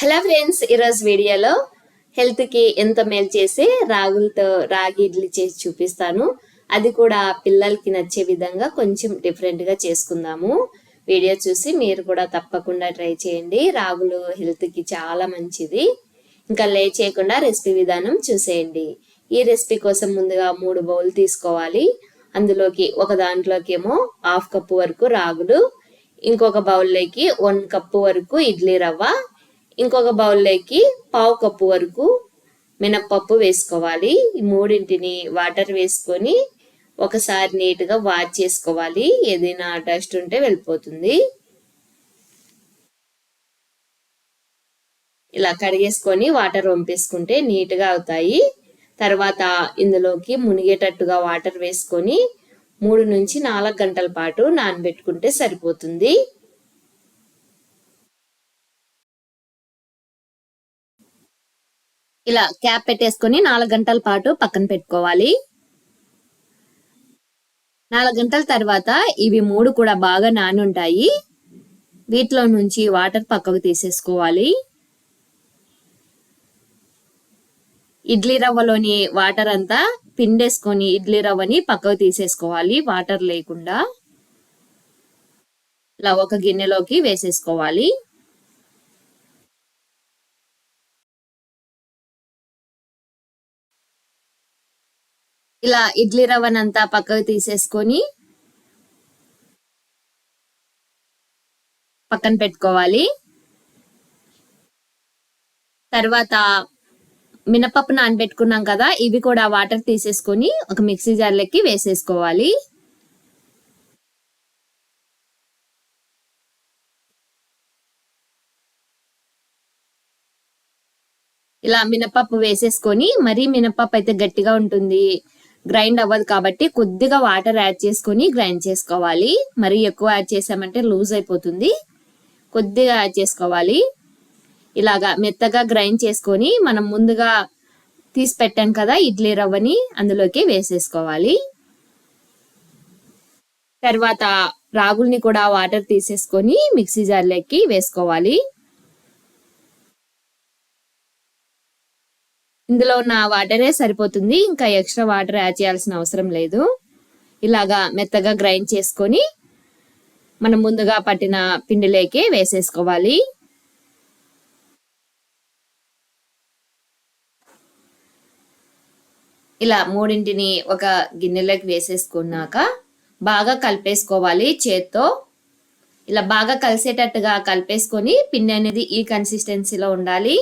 Hello friends ఈరోజు వీడియోలో హెల్త్కి ఎంత మేలు చేసి రాగులతో రాగి ఇడ్లీ చేసి చూపిస్తాను. అది కూడా పిల్లలకి నచ్చే విధంగా కొంచెం డిఫరెంట్గా చేసుకుందాము. వీడియో చూసి మీరు కూడా తప్పకుండా ట్రై చేయండి. రాగులు హెల్త్కి చాలా మంచిది. ఇంకా లే చేయకుండా రెసిపీ విధానం చూసేయండి. ఈ రెసిపీ కోసం ముందుగా మూడు బౌల్ తీసుకోవాలి. అందులోకి ఒక దాంట్లోకి ఏమో హాఫ్ కప్పు వరకు రాగులు ఇంకొక బౌల్లోకి వన్ కప్పు వరకు ఇడ్లీ రవ్వ ఇంకొక బౌల్లోకి పావు కప్పు వరకు మినప్పప్పు వేసుకోవాలి. ఈ మూడింటిని వాటర్ వేసుకొని ఒకసారి నీట్గా వాష్ చేసుకోవాలి. ఏదైనా డస్ట్ ఉంటే వెళ్ళిపోతుంది. ఇలా కడిగేసుకొని వాటర్ వంపేసుకుంటే నీట్గా అవుతాయి. తర్వాత ఇందులోకి మునిగేటట్టుగా వాటర్ వేసుకొని మూడు నుంచి నాలుగు గంటల పాటు నానబెట్టుకుంటే సరిపోతుంది. ఇలా క్యాప్ పెట్టేసుకొని నాలుగు గంటల పాటు పక్కన పెట్టుకోవాలి. నాలుగు గంటల తర్వాత ఇవి మూడు కూడా బాగా నానుంటాయి. వీటిలో నుంచి వాటర్ పక్కకు తీసేసుకోవాలి. ఇడ్లీ రవ్వలోని వాటర్ అంతా పిండేసుకొని ఇడ్లీ రవ్వని పక్కకు తీసేసుకోవాలి వాటర్ లేకుండా. ఇలా ఒక గిన్నెలోకి వేసేసుకోవాలి. ఇలా ఇడ్లీ రవ్వనంతా పక్కకు తీసేసుకొని పక్కన పెట్టుకోవాలి. తర్వాత మినపప్పు నానబెట్టుకున్నాం కదా ఇవి కూడా వాటర్ తీసేసుకొని ఒక మిక్సీ జార్లకి వేసేసుకోవాలి. ఇలా మినపప్పు వేసేసుకొని మరీ మినపప్పు అయితే గట్టిగా ఉంటుంది. గ్రైండ్ అవ్వదు కాబట్టి కొద్దిగా వాటర్ యాడ్ చేసుకొని గ్రైండ్ చేసుకోవాలి. మరి ఎక్కువ యాడ్ చేసామంటే లూజ్ అయిపోతుంది. కొద్దిగా యాడ్ చేసుకోవాలి. ఇలాగా మెత్తగా గ్రైండ్ చేసుకొని మనం ముందుగా తీసి పెట్టాం కదా ఇడ్లీ రవ్వని అందులోకి వేసేసుకోవాలి. తర్వాత రాగుల్ని కూడా వాటర్ తీసేసుకొని మిక్సీ జార్లోకి వేసుకోవాలి. ఇందులో ఉన్న వాటరే సరిపోతుంది. ఇంకా ఎక్స్ట్రా వాటర్ యాడ్ చేయాల్సిన అవసరం లేదు. ఇలాగా మెత్తగా గ్రైండ్ చేసుకొని మనం ముందుగా పట్టిన పిండిలోకి వేసేసుకోవాలి. ఇలా మూడింటిని ఒక గిన్నెలోకి వేసేసుకున్నాక బాగా కలిపేసుకోవాలి చేత్తో. ఇలా బాగా కలిసేటట్టుగా కలిపేసుకొని పిండి అనేది ఈ కన్సిస్టెన్సీలో ఉండాలి.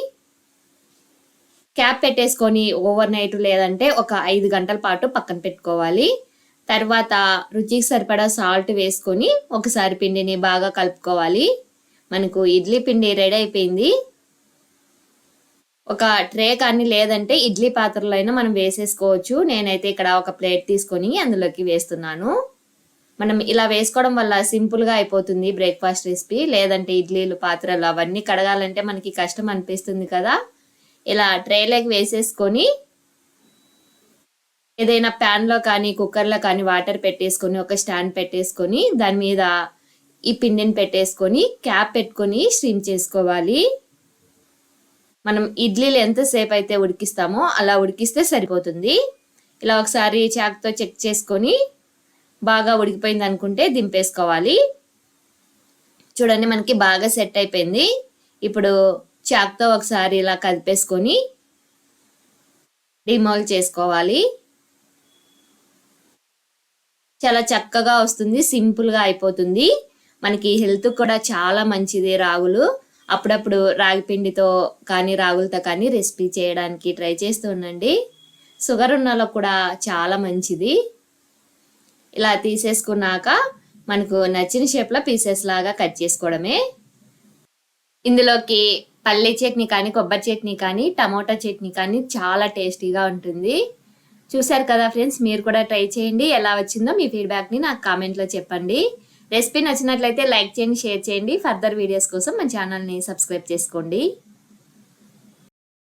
క్యాప్ పెట్టేసుకొని ఓవర్ నైట్ లేదంటే ఒక ఐదు గంటల పాటు పక్కన పెట్టుకోవాలి. తర్వాత రుచికి సరిపడా సాల్ట్ వేసుకొని ఒకసారి పిండిని బాగా కలుపుకోవాలి. మనకు ఇడ్లీ పిండి రెడీ అయిపోయింది. ఒక ట్రే కానీ లేదంటే ఇడ్లీ పాత్రలో అయినా మనం వేసేసుకోవచ్చు. నేనైతే ఇక్కడ ఒక ప్లేట్ తీసుకొని అందులోకి వేస్తున్నాను. మనం ఇలా వేసుకోవడం వల్ల సింపుల్గా అయిపోతుంది బ్రేక్ఫాస్ట్ రెసిపీ. లేదంటే ఇడ్లీలు పాత్రలు అవన్నీ కడగాలంటే మనకి కష్టం అనిపిస్తుంది కదా. ఇలా ట్రేలోకి వేసేసుకొని ఏదైనా ప్యాన్లో కానీ కుక్కర్లో కానీ వాటర్ పెట్టేసుకొని ఒక స్టాండ్ పెట్టేసుకొని దాని మీద ఈ పిండిని పెట్టేసుకొని క్యాప్ పెట్టుకొని స్ట్రీమ్ చేసుకోవాలి. మనం ఇడ్లీలు ఎంతసేపు అయితే ఉడికిస్తామో అలా ఉడికిస్తే సరిపోతుంది. ఇలా ఒకసారి చాక్తో చెక్ చేసుకొని బాగా ఉడికిపోయింది అనుకుంటే దింపేసుకోవాలి. చూడండి మనకి బాగా సెట్ అయిపోయింది. ఇప్పుడు చాక్తో ఒకసారి ఇలా కలిపేసుకొని డిమోల్ చేసుకోవాలి. చాలా చక్కగా వస్తుంది సింపుల్గా అయిపోతుంది. మనకి హెల్త్ కూడా చాలా మంచిది రాగులు. అప్పుడప్పుడు రాగి పిండితో కానీ రాగులతో కానీ రెసిపీ చేయడానికి ట్రై చేస్తూ ఉండండి. షుగర్ ఉన్న కూడా చాలా మంచిది. ఇలా తీసేసుకున్నాక మనకు నచ్చిన షేప్లో పీసెస్ లాగా కట్ చేసుకోవడమే. ఇందులోకి పల్లె చట్నీ కానీ కొబ్బరి చట్నీ కానీ టమోటా చట్నీ కానీ చాలా టేస్టీగా ఉంటుంది. చూశారు కదా ఫ్రెండ్స్ మీరు కూడా ట్రై చేయండి. ఎలా వచ్చిందో మీ ఫీడ్బ్యాక్ని నాకు కామెంట్లో చెప్పండి. రెసిపీ నచ్చినట్లయితే లైక్ చేయండి షేర్ చేయండి. ఫర్దర్ వీడియోస్ కోసం మా ఛానల్ని సబ్స్క్రైబ్ చేసుకోండి.